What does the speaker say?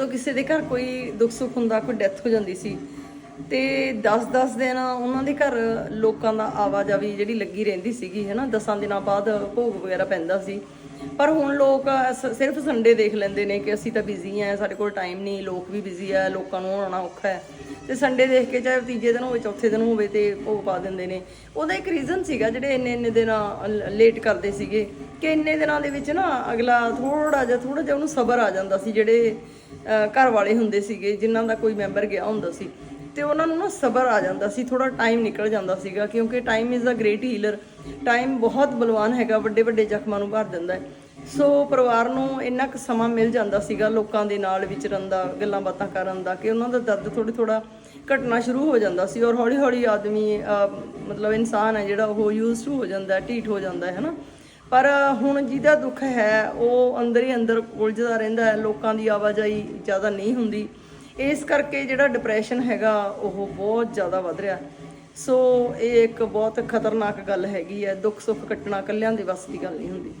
ਜਦੋਂ ਕਿਸੇ ਦੇ ਘਰ ਕੋਈ ਦੁੱਖ ਸੁੱਖ ਹੁੰਦਾ, ਕੋਈ ਡੈਥ ਹੋ ਜਾਂਦੀ ਸੀ, ਤੇ 10-10 ਦਿਨ ਉਹਨਾਂ ਦੇ ਘਰ ਲੋਕਾਂ ਦਾ ਆਵਾਜਾਈ ਜਿਹੜੀ ਲੱਗੀ ਰਹਿੰਦੀ ਸੀਗੀ, ਹੈਨਾ? 10 ਦਿਨਾਂ ਬਾਅਦ ਭੋਗ ਵਗੈਰਾ ਪੈਂਦਾ ਸੀ। ਪਰ ਹੁਣ ਲੋਕ ਸ- ਸਿਰਫ ਸੰਡੇ ਦੇਖ ਲੈਂਦੇ ਨੇ ਕਿ ਅਸੀਂ ਤਾਂ ਬਿਜ਼ੀ ਆ, ਸਾਡੇ ਕੋਲ ਟਾਈਮ ਨਹੀਂ, ਲੋਕ ਵੀ ਬਿਜ਼ੀ ਆ, ਲੋਕਾਂ ਨੂੰ ਆਉਣਾ ਔਖਾ ਹੈ। ਤੇ ਸੰਡੇ ਦੇਖ ਕੇ ਚਾਹੇ ਤੀਜੇ ਦਿਨ ਹੋਵੇ, ਚੌਥੇ ਦਿਨ ਹੋਵੇ ਤੇ ਭੋਗ ਪਾ ਦਿੰਦੇ ਨੇ। ਉਹਦਾ ਇੱਕ ਰੀਜ਼ਨ ਸੀਗਾ, ਜਿਹੜੇ ਇੰਨੇ ਇੰਨੇ ਦਿਨਾਂ ਲੇਟ ਕਰਦੇ ਸੀਗੇ, ਕਿ ਇੰਨੇ ਦਿਨਾਂ ਦੇ ਵਿੱਚ ਨਾ ਅਗਲਾ ਥੋੜਾ ਜਿਹਾ ਥੋੜਾ ਜਿਹਾ ਉਹਨੂੰ ਸਬਰ ਆ ਜਾਂਦਾ ਸੀ, ਜਿਹੜੇ ਘਰ ਵਾਲੇ ਹੁੰਦੇ ਸੀਗੇ, ਜਿਨ੍ਹਾਂ ਦਾ ਕੋਈ ਮੈਂਬਰ ਗਿਆ ਹੁੰਦਾ ਸੀ। ਤੇ ਉਹਨਾਂ ਨੂੰ ਨਾ ਸਬਰ ਆ ਜਾਂਦਾ ਸੀ ਥੋੜਾ ਟਾਈਮ ਨਿਕਲ ਜਾਂਦਾ ਸੀਗਾ, ਕਿਉਂਕਿ time is a great healer time ਬਹੁਤ ਬਲਵਾਨ ਹੈਗਾ ਵੱਡੇ ਵੱਡੇ ਜ਼ਖਮਾਂ ਨੂੰ ਭਰ ਦਿੰਦਾ ਹੈ। ਸੋ ਪਰਿਵਾਰ ਨੂੰ ਇੰਨਾ ਕੁ ਸਮਾਂ ਮਿਲ ਜਾਂਦਾ ਸੀਗਾ ਲੋਕਾਂ ਦੇ ਨਾਲ ਵਿਚਰਨ ਦਾ, ਗੱਲਾਂ ਬਾਤਾਂ ਕਰਨ ਦਾ, ਕਿ ਉਹਨਾਂ ਦਾ ਦਰਦ ਥੋੜੀ ਥੋੜਾ ਘਟਣਾ ਸ਼ੁਰੂ ਹੋ ਜਾਂਦਾ ਸੀ। ਔਰ ਹੌਲੀ ਹੌਲੀ ਆਦਮੀ ਮਤਲਬ ਇਨਸਾਨ ਹੈ ਜਿਹੜਾ, ਉਹ ਯੂਜ਼ਡ ਹੋ ਜਾਂਦਾ ਢੀਠ ਹੋ ਜਾਂਦਾ ਹੈ, ਹਨਾ? ਪਰ ਹੁਣ ਜਿਹਦਾ ਦੁੱਖ ਹੈ, ਉਹ ਅੰਦਰ ਹੀ ਅੰਦਰ ਉਲਝਦਾ ਰਹਿੰਦਾ ਹੈ, ਲੋਕਾਂ ਦੀ ਆਵਾਜਾਈ ਜ਼ਿਆਦਾ ਨਹੀਂ ਹੁੰਦੀ। ਇਸ ਕਰਕੇ ਜਿਹੜਾ ਡਿਪਰੈਸ਼ਨ ਹੈਗਾ, ਉਹ ਬਹੁਤ ਜ਼ਿਆਦਾ ਵੱਧ ਰਿਹਾ। ਸੋ ਇਹ ਇੱਕ ਬਹੁਤ ਖਤਰਨਾਕ ਗੱਲ ਹੈਗੀ ਹੈ ਦੁੱਖ ਸੁੱਖ ਕੱਟਣਾ ਇਕੱਲਿਆਂ ਦੇ ਵੱਸ ਦੀ ਗੱਲ ਨਹੀਂ ਹੁੰਦੀ।